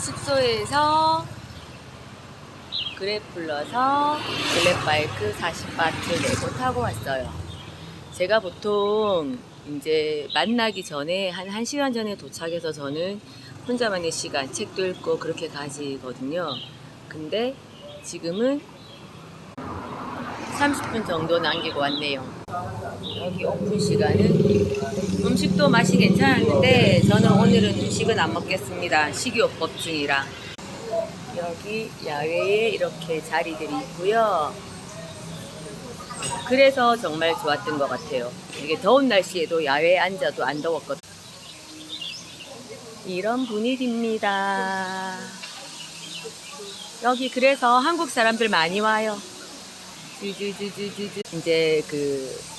숙소에서 그랩 불러서 블랙바이크 40바트 내고 타고 왔어요. 제가 보통 이제 만나기 전에 한 1시간 전에 도착해서 저는 혼자만의 시간 책도 읽고 그렇게 가지거든요. 근데 지금은 30분 정도 남기고 왔네요. 여기 오픈 시간은 음식도 맛이 괜찮았는데 저는 오늘은 음식은 안 먹겠습니다. 식이요법 중이라. 여기 야외에 이렇게 자리들이 있고요. 그래서 정말 좋았던 것 같아요. 이게 더운 날씨에도 야외에 앉아도 안 더웠거든요. 이런 분위기입니다. 여기 그래서 한국 사람들 많이 와요. 쭈쭈쭈쭈쭈. 이제 그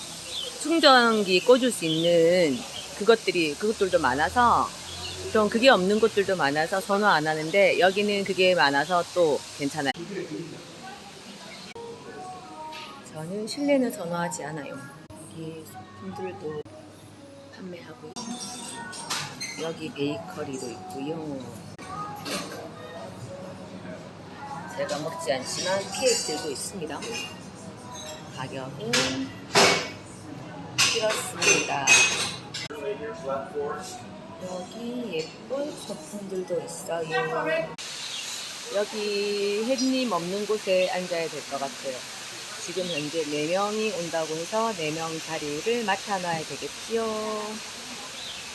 충전기 꽂을 수 있는 그것들이 그것들도 많아서 좀 그게 없는 곳들도 많아서 선호 안 하는데 여기는 그게 많아서 또 괜찮아요. 저는 실내는 선호하지 않아요. 여기 소품들도 판매하고 여기 베이커리도 있고요. 제가 먹지 않지만 케이크들도 있습니다. 가격은 이렇습니다. 여기 예쁜 소품들도 있어요. 여기 햇님 없는 곳에 앉아야 될 것 같아요. 지금 현재 4명이 온다고 해서 4명 자리를 맡아놔야 되겠지요.